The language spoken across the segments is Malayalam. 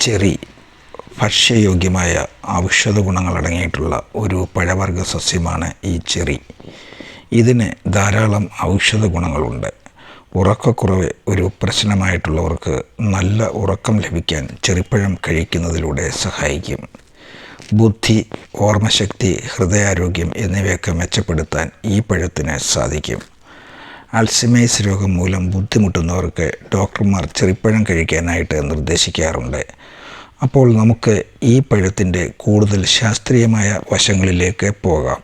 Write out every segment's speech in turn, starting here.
ചെറി ഭക്ഷ്യയോഗ്യമായ ഔഷധ ഗുണങ്ങളടങ്ങിയിട്ടുള്ള ഒരു പഴവർഗ സസ്യമാണ് ഈ ചെറി. ഇതിന് ധാരാളം ഔഷധ ഗുണങ്ങളുണ്ട്. ഉറക്കക്കുറവ് ഒരു പ്രശ്നമായിട്ടുള്ളവർക്ക് നല്ല ഉറക്കം ലഭിക്കാൻ ചെറിപ്പഴം കഴിക്കുന്നതിലൂടെ സഹായിക്കും. ബുദ്ധി ഓർമ്മശക്തി ഹൃദയാരോഗ്യം എന്നിവയൊക്കെ മെച്ചപ്പെടുത്താൻ ഈ പഴത്തിന് സാധിക്കും. അൾസിമൈസ് രോഗം മൂലം ബുദ്ധിമുട്ടുന്നവർക്ക് ഡോക്ടർമാർ ചെറിപ്പഴം കഴിക്കാനായിട്ട് നിർദ്ദേശിക്കാറുണ്ട്. അപ്പോൾ നമുക്ക് ഈ പഴത്തിന്റെ കൂടുതൽ ശാസ്ത്രീയമായ വശങ്ങളിലേക്ക് പോകാം.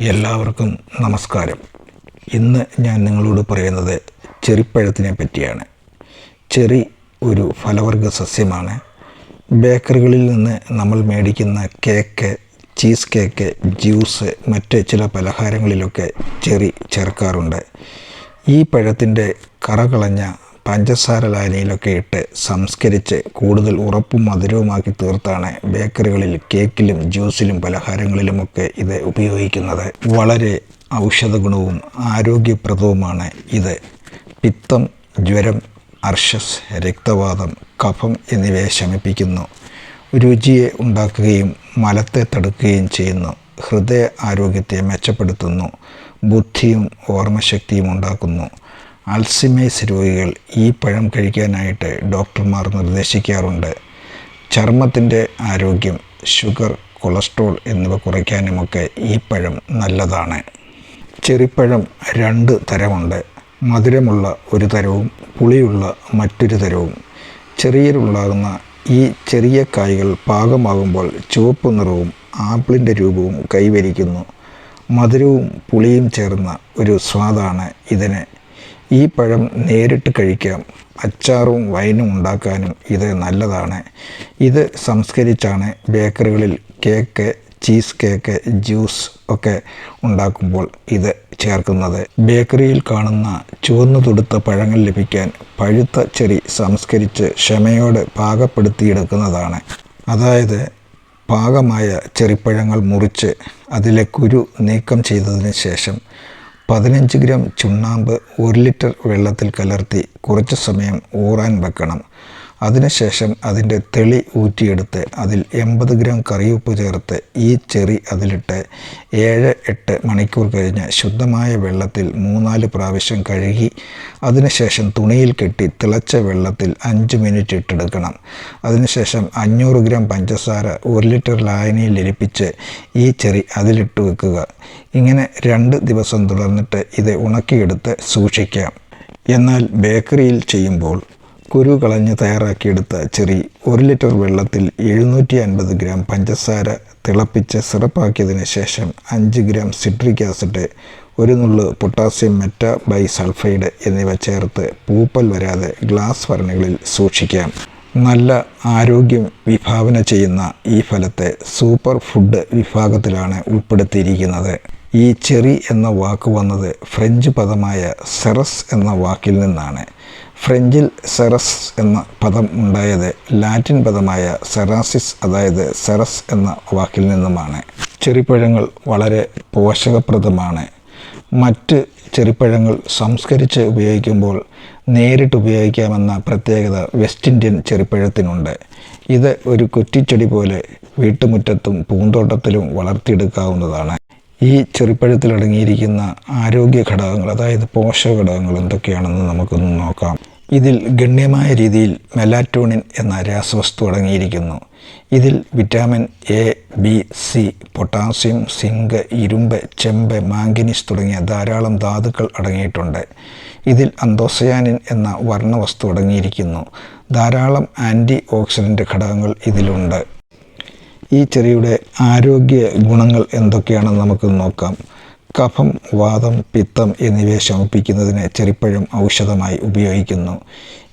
എല്ലാവർക്കും നമസ്കാരം. ഇന്ന് ഞാൻ നിങ്ങളോട് പറയുന്നത് ചെറിപ്പഴത്തിനെ പറ്റിയാണ്. ചെറി ഒരു ഫലവർഗ സസ്യമാണ്. ബേക്കറികളിൽ നിന്ന് നമ്മൾ മേടിക്കുന്ന കേക്ക് ചീസ് കേക്ക് ജ്യൂസ് മറ്റ് ചില പലഹാരങ്ങളിലൊക്കെ ചെറി ചേർക്കാറുണ്ട്. ഈ പഴത്തിന്റെ കറകളഞ്ഞ പഞ്ചസാര ലായനിയിലൊക്കെ ഇട്ട് സംസ്കരിച്ച് കൂടുതൽ ഉറപ്പും മധുരവുമാക്കി തീർത്താണ് ബേക്കറികളിൽ കേക്കിലും ജ്യൂസിലും പലഹാരങ്ങളിലുമൊക്കെ ഇത് ഉപയോഗിക്കുന്നത്. വളരെ ഔഷധഗുണവും ആരോഗ്യപ്രദവുമാണ് ഇത്. പിത്തം ജ്വരം അർഷസ് രക്തവാദം കഫം എന്നിവയെ ശമിപ്പിക്കുന്നു. രുചിയെ ഉണ്ടാക്കുകയും മലത്തെ തടുക്കുകയും ചെയ്യുന്നു. ഹൃദയ ആരോഗ്യത്തെ മെച്ചപ്പെടുത്തുന്നു. ബുദ്ധിയും ഓർമ്മശക്തിയും ഉണ്ടാക്കുന്നു. അൾസിമേഴ്സ് രോഗികൾ ഈ പഴം കഴിക്കാനായിട്ട് ഡോക്ടർമാർ നിർദ്ദേശിക്കാറുണ്ട്. ചർമ്മത്തിന്റെ ആരോഗ്യം ഷുഗർ കൊളസ്ട്രോൾ എന്നിവ കുറയ്ക്കാനുമൊക്കെ ഈ പഴം നല്ലതാണ്. ചെറിപ്പഴം രണ്ട് തരമുണ്ട്. മധുരമുള്ള ഒരു തരവും പുളിയുള്ള മറ്റൊരു തരവും. ചെറിയരുണ്ടാകുന്ന ഈ ചെറിയ കായ്കൾ പാകമാകുമ്പോൾ ചുവപ്പ് നിറവും ആപ്പിളിന്റെ രൂപവും കൈവരിക്കുന്നു. മധുരവും പുളിയും ചേർന്ന ഒരു സ്വാദാണ് ഇതിന്. ഈ പഴം നേരിട്ട് കഴിക്കാം. അച്ചാറും വൈനും ഉണ്ടാക്കാനും ഇത് നല്ലതാണ്. ഇത് സംസ്കരിച്ചാണ് ബേക്കറികളിൽ കേക്ക് ചീസ് കേക്ക് ജ്യൂസ് ഒക്കെ ഉണ്ടാക്കുമ്പോൾ ഇത് ചേർക്കുന്നത്. ബേക്കറിയിൽ കാണുന്ന ചുവന്നു തൊടുത്ത പഴങ്ങൾ ലഭിക്കാൻ പഴുത്ത ചെറി സംസ്കരിച്ച് ക്ഷമയോടെ പാകപ്പെടുത്തിയെടുക്കുന്നതാണ്. അതായത് പാകമായ ചെറിപ്പഴങ്ങൾ മുറിച്ച് അതിലെ കുരു നീക്കം ചെയ്തതിന് ശേഷം പതിനഞ്ച് ഗ്രാം ചുണ്ണാമ്പ് ഒരു ലിറ്റർ വെള്ളത്തിൽ കലർത്തി കുറച്ച് സമയം ഊറാൻ വെക്കണം. അതിനുശേഷം അതിന്റെ തെളി ഊറ്റിയെടുത്ത് അതിൽ എൺപത് ഗ്രാം കറിയുപ്പ് ചേർത്ത് ഈ ചെറി അതിലിട്ട് ഏഴ് എട്ട് മണിക്കൂർ കഴിഞ്ഞ് ശുദ്ധമായ വെള്ളത്തിൽ മൂന്നാൽ പ്രാവശ്യം കഴുകി അതിനുശേഷം തുണിയിൽ കെട്ടി തിളച്ച വെള്ളത്തിൽ അഞ്ച് മിനിറ്റ് ഇട്ടെടുക്കണം. അതിനുശേഷം അഞ്ഞൂറ് ഗ്രാം പഞ്ചസാര ഒരു ലിറ്റർ ലായനിയിൽ ലരിപ്പിച്ച് ഈ ചെറി അതിലിട്ട് വെക്കുക. ഇങ്ങനെ രണ്ട് ദിവസം തുടർന്നിട്ട് ഇത് ഉണക്കിയെടുത്ത് സൂക്ഷിക്കാം. എന്നാൽ ബേക്കറിയിൽ ചെയ്യുമ്പോൾ കുരു കളഞ്ഞ് തയ്യാറാക്കിയെടുത്ത ചെറി ഒരു ലിറ്റർ വെള്ളത്തിൽ എഴുന്നൂറ്റി അൻപത് ഗ്രാം പഞ്ചസാര തിളപ്പിച്ച് സിറപ്പാക്കിയതിന് ശേഷം അഞ്ച് ഗ്രാം സിട്രിക് ആസിഡ് ഒരു നുള്ള് പൊട്ടാസ്യം മെറ്റ ബൈ സൾഫൈഡ് എന്നിവ ചേർത്ത് പൂപ്പൽ വരാതെ ഗ്ലാസ് ഭരണികളിൽ സൂക്ഷിക്കാം. നല്ല ആരോഗ്യം വിഭാവന ചെയ്യുന്ന ഈ ഫലത്തെ സൂപ്പർ ഫുഡ് വിഭാഗത്തിലാണ് ഉൾപ്പെടുത്തിയിരിക്കുന്നത്. ഈ ചെറി എന്ന വാക്ക് വന്നത് ഫ്രഞ്ച് പദമായ സെറസ് എന്ന വാക്കിൽ നിന്നാണ്. ഫ്രഞ്ചിൽ സെറസ് എന്ന പദം ഉണ്ടായത് ലാറ്റിൻ പദമായ സെറാസിസ് അതായത് സെറസ് എന്ന വാക്കിൽ നിന്നുമാണ്. ചെറിപ്പഴങ്ങൾ വളരെ പോഷകപ്രദമാണ്. മറ്റ് ചെറിപ്പഴങ്ങൾ സംസ്കരിച്ച് ഉപയോഗിക്കുമ്പോൾ നേരിട്ട് ഉപയോഗിക്കാമെന്ന പ്രത്യേകത വെസ്റ്റ് ഇന്ത്യൻ ചെറിപ്പഴത്തിനുണ്ട്. ഇത് ഒരു കുറ്റിച്ചെടി പോലെ വീട്ടുമുറ്റത്തും പൂന്തോട്ടത്തിലും വളർത്തിയെടുക്കാവുന്നതാണ്. ഈ ചെറുപ്പഴത്തിൽ അടങ്ങിയിരിക്കുന്ന ആരോഗ്യ ഘടകങ്ങൾ അതായത് പോഷക ഘടകങ്ങൾ എന്തൊക്കെയാണെന്ന് നമുക്കൊന്ന് നോക്കാം. ഇതിൽ ഗണ്യമായ രീതിയിൽ മെലാറ്റോണിൻ എന്ന രാസവസ്തു അടങ്ങിയിരിക്കുന്നു. ഇതിൽ vitamin A B C potassium zinc ഇരുമ്പ് ചെമ്പ് മാംഗനീസ് തുടങ്ങിയ ധാരാളം ധാതുക്കൾ അടങ്ങിയിട്ടുണ്ട്. ഇതിൽ അന്തോസയാനിൻ എന്ന വർണവസ്തു അടങ്ങിയിരിക്കുന്നു. ധാരാളം ആന്റി ഓക്സിഡന്റ് ഘടകങ്ങൾ ഇതിലുണ്ട്. ഈ ചെറിയുടെ ആരോഗ്യ ഗുണങ്ങൾ എന്തൊക്കെയാണെന്ന് നമുക്ക് നോക്കാം. കഫം വാദം പിത്തം എന്നിവയെ ശമിപ്പിക്കുന്നതിന് ചെറിപ്പഴം ഔഷധമായി ഉപയോഗിക്കുന്നു.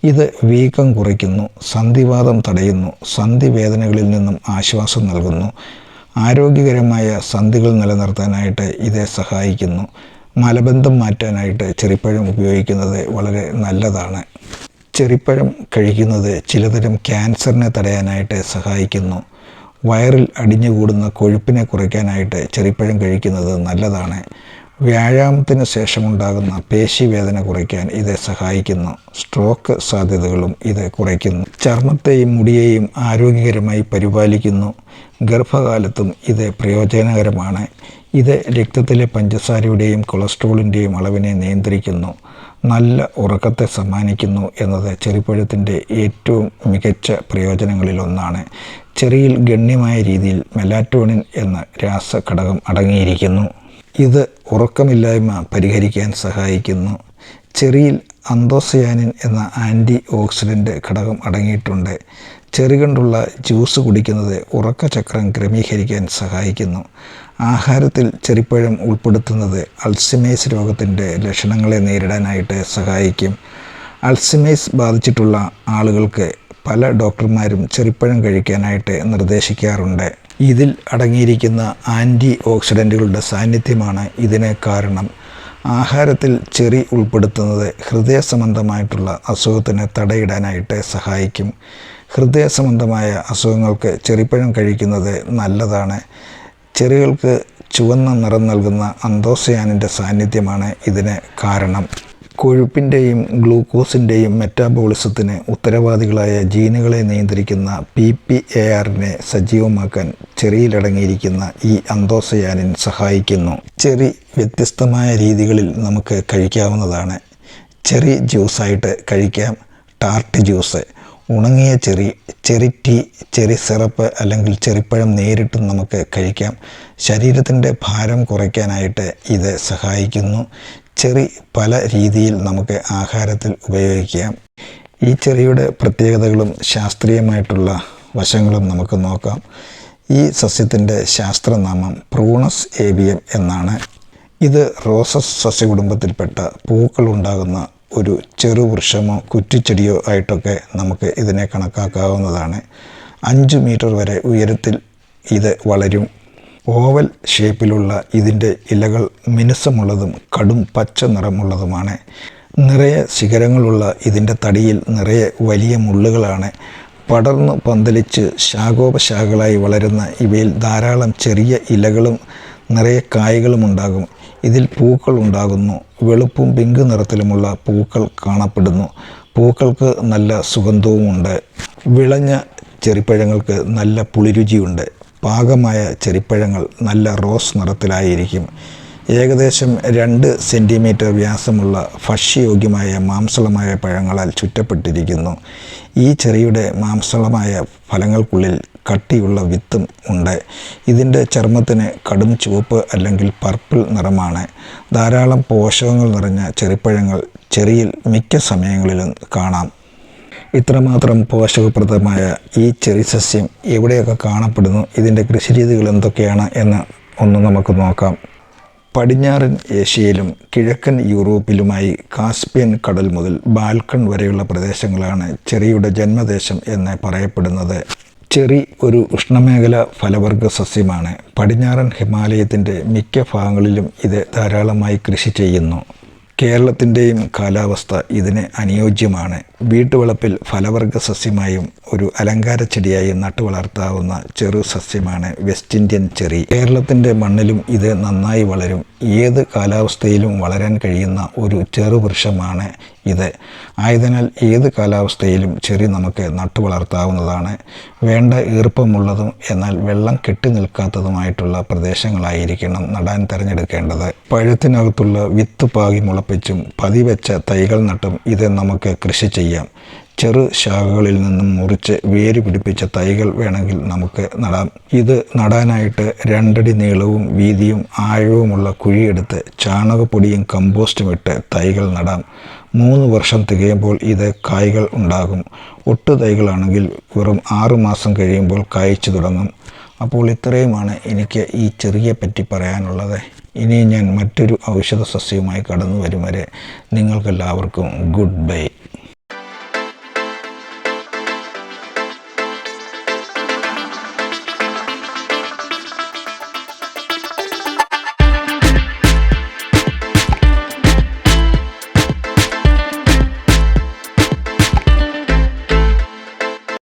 ഇത് വീക്കം കുറയ്ക്കുന്നു സന്ധിവാദം തടയുന്നു സന്ധിവേദനകളിൽ നിന്നും ആശ്വാസം നൽകുന്നു. ആരോഗ്യകരമായ സന്ധികൾ നിലനിർത്താനായിട്ട് ഇത് സഹായിക്കുന്നു. മലബന്ധം മാറ്റാനായിട്ട് ചെറിപ്പഴം ഉപയോഗിക്കുന്നത് വളരെ നല്ലതാണ്. ചെറിപ്പഴം കഴിക്കുന്നത് ചിലതരം ക്യാൻസറിനെ തടയാനായിട്ട് സഹായിക്കുന്നു. വയറിൽ അടിഞ്ഞുകൂടുന്ന കൊഴുപ്പിനെ കുറയ്ക്കാനായിട്ട് ചെറിപ്പഴം കഴിക്കുന്നത് നല്ലതാണ്. വ്യായാമത്തിന് ശേഷമുണ്ടാകുന്ന പേശിവേദന കുറയ്ക്കാൻ ഇത് സഹായിക്കുന്നു. സ്ട്രോക്ക് സാധ്യതകളും ഇത് കുറയ്ക്കുന്നു. ചർമ്മത്തെയും മുടിയെയും ആരോഗ്യകരമായി പരിപാലിക്കുന്നു. ഗർഭകാലത്തും ഇത് പ്രയോജനകരമാണ്. ഇത് രക്തത്തിലെ പഞ്ചസാരയുടെയും കൊളസ്ട്രോളിന്റെയും അളവിനെ നിയന്ത്രിക്കുന്നു. നല്ല ഉറക്കത്തെ സമ്മാനിക്കുന്നു എന്നത് ചെറുപ്പഴത്തിന്റെ ഏറ്റവും മികച്ച പ്രയോജനങ്ങളിലൊന്നാണ് ചെറിയിൽ ഗണ്യമായ രീതിയിൽ മെലാറ്റോണിൻ എന്ന രാസഘടകം അടങ്ങിയിരിക്കുന്നു. ഇത് ഉറക്കമില്ലായ്മ പരിഹരിക്കാൻ സഹായിക്കുന്നു. ചെറിയിൽ അന്തോസയാനിൻ എന്ന ആന്റി ഓക്സിഡന്റ് ഘടകം അടങ്ങിയിട്ടുണ്ട്. ചെറി കൊണ്ടുള്ള ജ്യൂസ് കുടിക്കുന്നത് ഉറക്കചക്രം ക്രമീകരിക്കാൻ സഹായിക്കുന്നു. ആഹാരത്തിൽ ചെറിപ്പഴം ഉൾപ്പെടുത്തുന്നത് അൾസിമേസ് രോഗത്തിന്റെ ലക്ഷണങ്ങളെ നേരിടാനായിട്ട് സഹായിക്കും. അൾസിമേസ് ബാധിച്ചിട്ടുള്ള ആളുകൾക്ക് പല ഡോക്ടർമാരും ചെറിപ്പഴം കഴിക്കാനായിട്ട് നിർദ്ദേശിക്കാറുണ്ട്. ഇതിൽ അടങ്ങിയിരിക്കുന്ന ആന്റി ഓക്സിഡന്റുകളുടെ സാന്നിധ്യമാണ് ഇതിന് കാരണം. ആഹാരത്തിൽ ചെറി ഉൾപ്പെടുത്തുന്നത് ഹൃദയ സംബന്ധമായിട്ടുള്ള അസുഖത്തിന് തടയിടാനായിട്ട് സഹായിക്കും. ഹൃദയ സംബന്ധമായ അസുഖങ്ങൾക്ക് ചെറിപ്പഴം കഴിക്കുന്നത് നല്ലതാണ്. ചെറികൾക്ക് ചുവന്ന നിറം നൽകുന്ന അന്തോസയാനിന്റെ സാന്നിധ്യമാണ് ഇതിന് കാരണം. കൊഴുപ്പിന്റെയും ഗ്ലൂക്കോസിന്റെയും മെറ്റാബോളിസത്തിന് ഉത്തരവാദികളായ ജീനുകളെ നിയന്ത്രിക്കുന്ന പി പി എ ആറിനെ സജീവമാക്കാൻ ചെറിയിലടങ്ങിയിരിക്കുന്ന ഈ അന്തോസയാനിൻ സഹായിക്കുന്നു. ചെറി വ്യത്യസ്തമായ രീതികളിൽ നമുക്ക് കഴിക്കാവുന്നതാണ്. ചെറി ജ്യൂസായിട്ട് കഴിക്കാം. Tart juice. ഉണങ്ങിയ cherry cherry tea cherry syrup അല്ലെങ്കിൽ ചെറിപ്പഴം നേരിട്ടും നമുക്ക് കഴിക്കാം. ശരീരത്തിന്റെ ഭാരം കുറയ്ക്കാനായിട്ട് ഇത് സഹായിക്കുന്നു. ചെറി പല രീതിയിൽ നമുക്ക് ആഹാരത്തിൽ ഉപയോഗിക്കാം. ഈ ചെറിയുടെ പ്രത്യേകതകളും ശാസ്ത്രീയമായിട്ടുള്ള വശങ്ങളും നമുക്ക് നോക്കാം. ഈ സസ്യത്തിന്റെ ശാസ്ത്രനാമം പ്രൂണസ് ഏബിയം എന്നാണ്. ഇത് റോസസ് സസ്യകുടുംബത്തിൽപ്പെട്ട പൂക്കളുണ്ടാകുന്ന ഒരു ചെറുവൃക്ഷമോ കുറ്റിച്ചെടിയോ ആയിട്ടൊക്കെ നമുക്ക് ഇതിനെ കണക്കാക്കാവുന്നതാണ്. അഞ്ച് മീറ്റർ വരെ ഉയരത്തിൽ ഇത് വളരും. ഓവൽ ഷേപ്പിലുള്ള ഇതിന്റെ ഇലകൾ മിനുസമുള്ളതും കടും പച്ച നിറമുള്ളതുമാണ്. നിറയെ ശിഖരങ്ങളുള്ള ഇതിന്റെ തടിയിൽ നിറയെ വലിയ മുള്ളുകളാണ്. പടർന്നു പന്തലിച്ച് ശാഖോപശാഖകളായി വളരുന്ന ഇവയിൽ ധാരാളം ചെറിയ ഇലകളും നിറയെ കായകളും ഉണ്ടാകും. ഇതിൽ പൂക്കൾ ഉണ്ടാകുന്നു. വെളുപ്പും പിങ്ക് നിറത്തിലുമുള്ള പൂക്കൾ കാണപ്പെടുന്നു. പൂക്കൾക്ക് നല്ല സുഗന്ധവുമുണ്ട്. വിളഞ്ഞ ചെറിപ്പഴങ്ങൾക്ക് നല്ല പുളിരുചിയുണ്ട്. പാകമായ ചെറിപ്പഴങ്ങൾ നല്ല റോസ് നിറത്തിലായിരിക്കും. ഏകദേശം രണ്ട് സെന്റിമീറ്റർ വ്യാസമുള്ള ഭക്ഷ്യയോഗ്യമായ മാംസളമായ പഴങ്ങളാൽ ചുറ്റപ്പെട്ടിരിക്കുന്നു. ഈ ചെറിയുടെ മാംസളമായ ഫലങ്ങൾക്കുള്ളിൽ കട്ടിയുള്ള വിത്തും ഉണ്ട്. ഇതിന്റെ ചർമ്മത്തിന് കടും ചുവപ്പ് അല്ലെങ്കിൽ പർപ്പിൾ നിറമാണ്. ധാരാളം പോഷകങ്ങൾ നിറഞ്ഞ ചെറിപ്പഴങ്ങൾ ചെറിയിൽ മിക്ക സമയങ്ങളിലും കാണാം. ഇത്രമാത്രം പോഷകപ്രദമായ ഈ ചെറി സസ്യം എവിടെയൊക്കെ കാണപ്പെടുന്നു ഇതിന്റെ കൃഷിരീതികൾ എന്തൊക്കെയാണ് എന്ന് ഒന്ന് നമുക്ക് നോക്കാം. പടിഞ്ഞാറൻ ഏഷ്യയിലും കിഴക്കൻ യൂറോപ്പിലുമായി കാസ്പിയൻ കടൽ മുതൽ ബാൽക്കൺ വരെയുള്ള പ്രദേശങ്ങളാണ് ചെറിയുടെ ജന്മദേശം എന്ന് പറയപ്പെടുന്നത്. ചെറി ഒരു ഉഷ്ണമേഖല ഫലവർഗ സസ്യമാണ്. പടിഞ്ഞാറൻ ഹിമാലയത്തിന്റെ മിക്ക ഭാഗങ്ങളിലും ഇത് ധാരാളമായി കൃഷി ചെയ്യുന്നു. കേരളത്തിന്റെയും കാലാവസ്ഥ ഇതിന് അനുയോജ്യമാണ്. വീട്ടുവളപ്പിൽ ഫലവർഗ സസ്യമായും ഒരു അലങ്കാര ചെടിയായും നട്ടുവളർത്താവുന്ന ചെറു സസ്യമാണ് വെസ്റ്റ് ഇന്ത്യൻ ചെറി. കേരളത്തിന്റെ മണ്ണിലും ഇത് നന്നായി വളരും. ഏത് കാലാവസ്ഥയിലും വളരാൻ കഴിയുന്ന ഒരു ചെറുവൃക്ഷമാണ് ഇത്. ആയതിനാൽ ഏത് കാലാവസ്ഥയിലും ചെറി നമുക്ക് നട്ടു വളർത്താവുന്നതാണ്. വേണ്ട ഈർപ്പമുള്ളതും എന്നാൽ വെള്ളം കെട്ടി നിൽക്കാത്തതുമായിട്ടുള്ള പ്രദേശങ്ങളായിരിക്കണം നടാൻ തിരഞ്ഞെടുക്കേണ്ടത്. പഴത്തിനകത്തുള്ള വിത്ത് പാകി മുളപ്പിച്ചും പതിവെച്ച തൈകൾ നട്ടും ഇത് നമുക്ക് കൃഷി ചെയ്യാം. ചെറു ശാഖകളിൽ നിന്നും മുറിച്ച് വേര് പിടിപ്പിച്ച തൈകൾ വേണമെങ്കിൽ നമുക്ക് നടാം. ഇത് നടാനായിട്ട് രണ്ടടി നീളവും വീതിയും ആഴവുമുള്ള കുഴിയെടുത്ത് ചാണകപ്പൊടിയും കമ്പോസ്റ്റും ഇട്ട് തൈകൾ നടാം. മൂന്ന് വർഷം തികയുമ്പോൾ ഇത് കായ്കൾ ഉണ്ടാകും. ഒട്ടു തൈകളാണെങ്കിൽ വെറും ആറുമാസം കഴിയുമ്പോൾ കായ്ച്ചു തുടങ്ങും. അപ്പോൾ ഇത്രയുമാണ് എനിക്ക് ഈ ചെറിയ പറ്റി പറയാനുള്ളത്. ഇനി ഞാൻ മറ്റൊരു ഔഷധ സസ്യവുമായി കടന്നു വരും വരെ നിങ്ങൾക്കെല്ലാവർക്കും ഗുഡ് ബൈ.